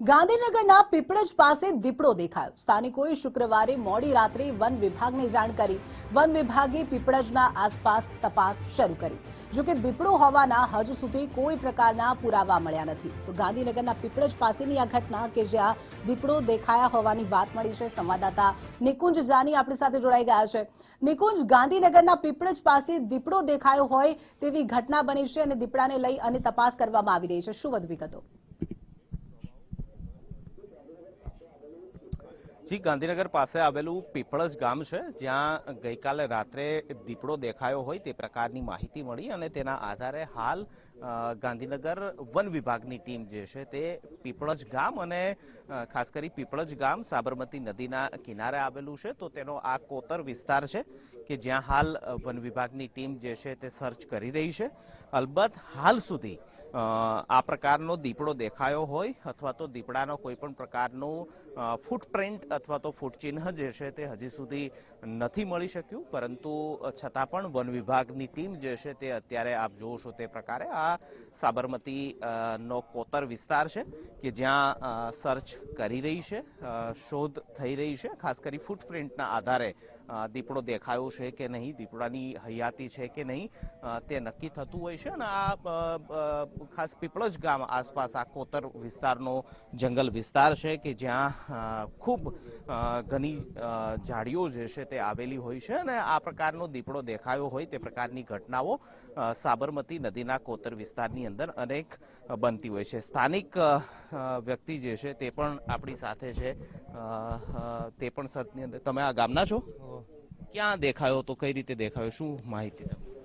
ગાંધીનગરના પીપળજ પાસે દીપડો દેખાયો. સ્થાનિકોએ શુક્રવારે મોડી રાત્રે વન વિભાગને જાણ કરી. વન વિભાગે પીપળજના આસપાસ તપાસ શરૂ કરી. જોકે દીપડો હોવાના હજુ સુધી કોઈ પ્રકારના પુરાવા મળ્યા નથી. તો ગાંધીનગરના પીપળજ પાસેની આ ઘટના કે જ્યાં દીપડો દેખાયા હોવાની વાત મળી છે, સંવાદદાતા નિકુંજ જાની આપણી સાથે જોડાઈ ગયા છે. નિકુંજ, ગાંધીનગરના પીપળજ પાસે દીપડો દેખાયો હોય તેવી ઘટના બની છે અને દીપડાને લઈ અને તપાસ કરવામાં આવી રહી છે. શું વધુ વિગતો? જી, ગાંધીનગર પાસે આવેલું પીપળજ ગામ છે, જ્યાં ગઈકાલે રાત્રે દીપડો દેખાયો હોય તે પ્રકારની માહિતી મળી અને તેના આધારે હાલ ગાંધીનગર વન વિભાગની ટીમ જે છે તે પીપળજ ગામ અને ખાસ કરી પીપળજ ગામ સાબરમતી નદીના કિનારે આવેલું છે. તો તેનો આ કોતર વિસ્તાર છે કે જ્યાં હાલ વન વિભાગની ટીમ જે છે તે સર્ચ કરી રહી છે. અલબત્ત હાલ સુધી આ પ્રકારનો દીપડો દેખાયો હોય અથવા તો દીપડાનો કોઈ પણ પ્રકારનું ફૂટપ્રિન્ટ અથવા તો ફૂટચિહ્ન જે છે તે હજી સુધી નથી મળી શક્યું. પરંતુ છતાં પણ વન વિભાગની ટીમ જે છે તે અત્યારે આપ છો તે પ્રકારે આ સાબરમતી નો કોતર વિસ્તાર છે કે જ્યાં સર્ચ કરી રહી છે શોધ થઈ રહી છે. ખાસ કરી ફૂટપ્રિન્ટના આધારે દીપડો દેખાયો છે કે નહીં, દીપડાની હયાતી છે કે નહીં તે નક્કી થતું હોય છે. અને આ ખાસ પીપળજ ગામ આસપાસ આ કોતર વિસ્તારનો જંગલ વિસ્તાર છે કે જ્યાં ખૂબ ઘણી ઝાડીઓ જે છે તે આવેલી હોય છે અને આ પ્રકારનો દીપડો દેખાયો હોય તે પ્રકારની ઘટનાઓ સાબરમતી નદીના કોતર વિસ્તારની અંદર અનેક બનતી હોય છે. સ્થાનિક વ્યક્તિ જે છે તે પણ આપણી સાથે છે. તે પણ સતની અંદર. તમે આ ગામના છો? ક્યાં દેખાયો તો કઈ રીતે દેખાયો? શું માહિતી તમને?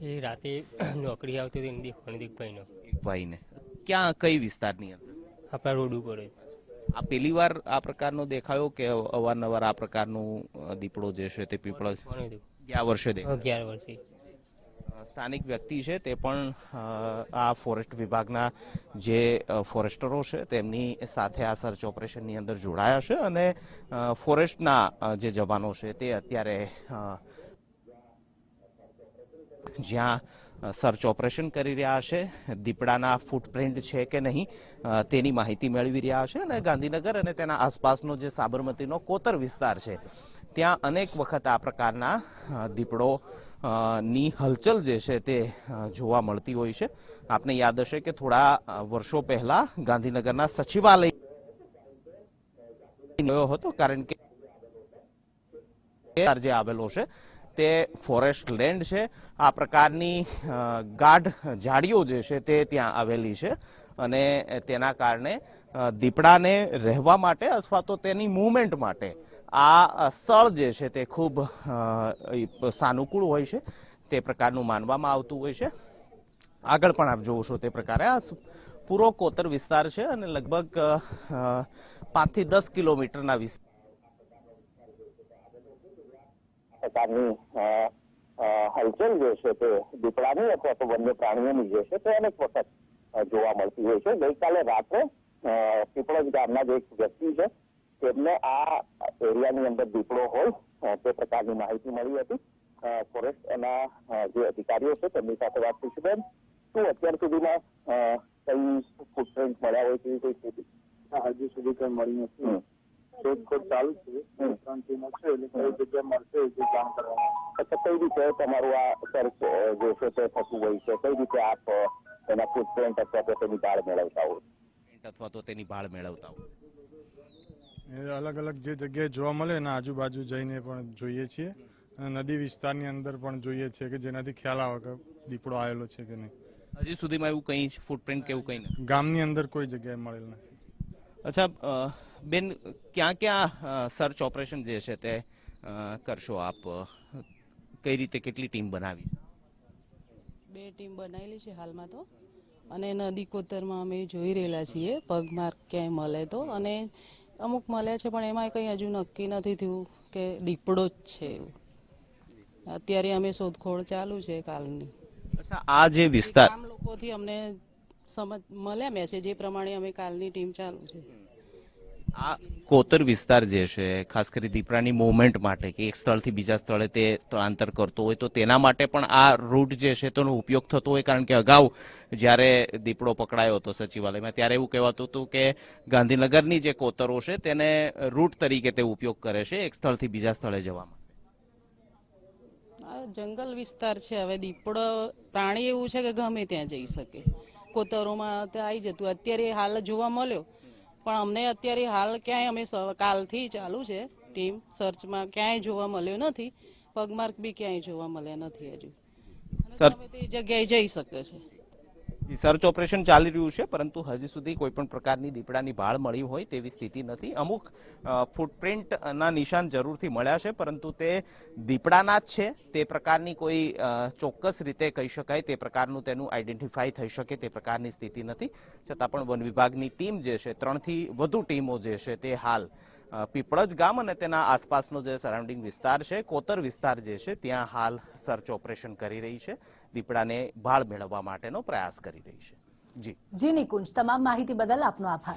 એ રાતે નોકરી આવતી હતી નદી ફણદીકભાઈનો ભાઈને. ક્યાં કઈ વિસ્તારની અંદર? આપણા રોડ ઉપર આ પહેલી વાર આ પ્રકારનો દેખાયો કે અવારનવાર આ પ્રકારનું દીપડો જે છે તે પીપળો ગયા વર્ષે અગિયાર વર્ષે. સ્થાનિક વ્યક્તિ છે તે પણ આ ફોરેસ્ટ વિભાગના જે ફોરેસ્ટરો છે તેમની સાથે આ સર્ચ ઓપરેશનની અંદર જોડાયા છે અને ફોરેસ્ટના જે જવાનો છે તે અત્યારે જ્યાં સર્ચ ઓપરેશન કરી રહ્યા છે, દીપડાના ફૂટપ્રિન્ટ છે કે નહીં તેની માહિતી મેળવી રહ્યા છે અને ગાંધીનગર અને તેના આસપાસનો જે સાબરમતીનો કોતર વિસ્તાર છે, ત્યાં અનેક વખત આ પ્રકારના દીપડો ની હલચલ જે છે તે જોવા મળતી હોય છે. આપને યાદ હશે કે થોડા વર્ષો પહેલા ગાંધીનગરના સચિવાલય ગયો હતો, કારણ કે જે આવેલો છે. તે ફોરેસ્ટ લેન્ડ છે. આ પ્રકારની ગાઢ ઝાડીઓ જે છે તે ત્યાં આવેલી છે અને તેના કારણે દીપડાને રહેવા માટે અથવા તો તેની મૂવમેન્ટ માટે આ સ્થળ જે છે તે ખૂબ સાનુકૂળ હોય છે. તે પ્રકારનું માનવામાં આવતું હોય છે. આગળ પણ આપ જોવો તે પ્રકારે. આ પૂરો કોતર વિસ્તાર છે અને લગભગ પાંચથી દસ કિલોમીટરના વિસ્તાર પ્રકારની હલચલ જે છે તે દીપડાની અથવા તો વન્ય પ્રાણીઓની જે છે તે અનેક વખત જોવા મળતી હોય છે. ગઈકાલે રાત્રે પીપળજ ગામના જે એક વ્યક્તિ છે તેમને આ એરિયાની અંદર દીપડો હોય તે પ્રકારની માહિતી મળી હતી. ફોરેસ્ટ એના જે અધિકારીઓ છે તેમની સાથે વાત પૂછી બેન શું અત્યાર સુધીમાં કઈ ફૂટપ્રિન્ટ મળ્યા હોય તેવી કોઈ સ્થિતિ? હજુ સુધી કઈ મળી નથી. શોધખોળ ચાલુ છે. ત્રણ ટીમો છે એટલે કઈ જગ્યા મળશે એ કામ કરવાનું અચ્છા કઈ રીતે તમારું આ સર્ચ જે છે તે થતું હોય છે? કઈ રીતે આપ એના ફૂટપ્રિન્ટ અથવા તો તેની ભાળ મેળવતા હોય? અથવા તો તેની ભાળ મેળવતા હોય. એ અલગ અલગ જે જગ્યાએ જોવા મળે એના આજુબાજુ જઈને પણ જોઈએ છીએ. અને નદી વિસ્તારની અંદર પણ જોઈએ છીએ કે જેનાથી ખ્યાલ આવે કે દીપડો આવેલો છે કે નહીં. હજી સુધીમાં એવું કંઈ ફૂટપ્રિન્ટ કે એવું કંઈ ગામની અંદર કોઈ જગ્યાએ મળેલ નથી. અચ્છા બેન ક્યાં ક્યાં સર્ચ ઓપરેશન જે છે તે કરશો આપ? કઈ રીતે કેટલી ટીમ બનાવી બે ટીમ બનાવેલી છે હાલમાં તો. અને નદી કોતરમાં અમે જોઈ રહેલા છીએ પગમાર્ક ક્યાંય મળે તો. અને અમુક મળ્યા છે પણ એમાં કંઈ હજુ નક્કી નથી થયું કે દીપડો જ છે અત્યારે અમે શોધખોળ ચાલુ છે કાલની. અચ્છા આ જે વિસ્તાર લોકોથી અમને સમજ મળ્યા મેસેજ એ પ્રમાણે અમે કાલની ટીમ ચાલુ છે. આ કોતર વિસ્તાર જે છે ખાસ કરી દીપડાની મુવમેન્ટ માટે કે એક સ્થળથી બીજા સ્થળે તે સ્થળાંતર કરતો હોય તો તેના માટે પણ આ રૂટ જે છે તેનો ઉપયોગ થતો હોય કારણ કે અગાઉ જ્યારે દીપડો પકડાયો હતો સચિવાલયમાં ત્યારે એવું કહેવાતું હતું કે ગાંધીનગરની જે કોતરો છે તેને રૂટ તરીકે તે ઉપયોગ કરે છે એક સ્થળથી બીજા સ્થળે જવા માટે આ જંગલ વિસ્તાર છે હવે દીપડો પ્રાણી એવું છે કે ગમે ત્યાં જઈ શકે. કોતરોમાં તે આવી જતું. અત્યારે હાલ જોવા મળ્યો. પણ અમને અત્યારે હાલ ક્યાંય અમે કાલથી ચાલુ છે ટીમ સર્ચમાં ક્યાંય જોવા મળ્યો નથી. પગમાર્ક બી ક્યાંય જોવા મળ્યા નથી હજુ. અને તે જગ્યાએ જઈ શકે છે. સર્ચ ઓપરેશન ચાલી રહ્યું છે, પરંતુ હજી સુધી કોઈ પણ પ્રકારની દીપડાની ભાળ મળી હોય તેવી સ્થિતિ નથી. અમુક ફૂટપ્રિન્ટના નિશાન જરૂરથી મળ્યા છે, પરંતુ તે દીપડાના જ છે. તે પ્રકારની કોઈ ચોક્કસ રીતે કહી શકાય, તે પ્રકારનું તેનું આઈડેન્ટિફાઈ થઈ શકે તે પ્રકારની સ્થિતિ નથી. છતાં પણ વન વિભાગની ટીમ જે છે, ત્રણથી વધુ ટીમો જે છે તે હાલ પીપળજ ગામ અને તેના આસપાસનો જે સરાઉન્ડિંગ વિસ્તાર છે, કોતર વિસ્તાર જે છે, ત્યાં હાલ સર્ચ ઓપરેશન કરી રહી છે. દીપડાને ભાળ મેળવવા માટેનો પ્રયાસ કરી રહી છે. જી. જી નિકુંજ, તમામ માહિતી બદલ આપનો આભાર.